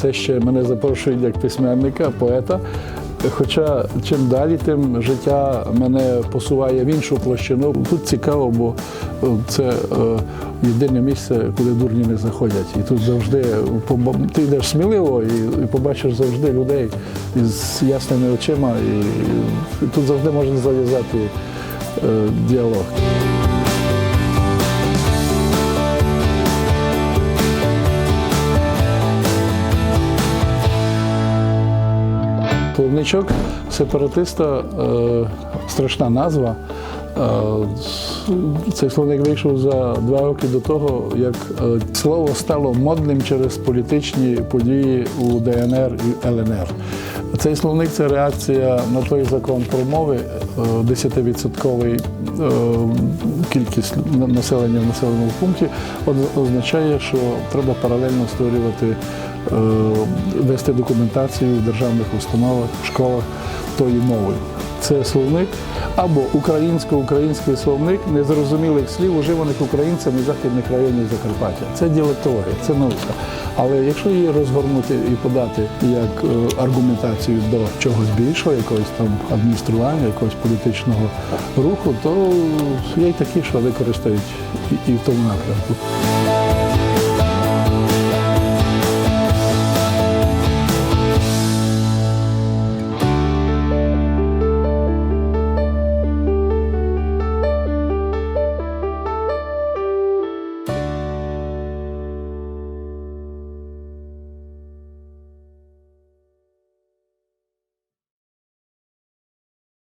все ще мене запрошують як письменника, поета. Хоча чим далі, тим життя мене посуває в іншу площину. Тут цікаво, бо е, це е, єдине місце, куди дурні не заходять. І тут завжди ти йдеш сміливо і, побачиш завжди людей із ясними очима, і тут завжди можна зав'язати е, діалог. Плавничок сепаратиста е, страшна назва. Е, цей словник вийшов за два роки до того, як е, слово стало модним через політичні події у ДНР і ЛНР. Цей словник це реакція на той закон про мови, е, 10-відсотковий е, кількість населення в населеному пункті означає, що треба паралельно створювати вести документацію в державних установах, школах тої мовою. Це словник або українсько-український словник незрозумілих слів, уживаних українцями західних районів Закарпаття. Це діалектологія, це наука. Але якщо її розгорнути і подати як е, аргументацію до чогось більшого, якогось там адміністрування, якогось політичного руху, то є й такі, що використають і в тому напрямку.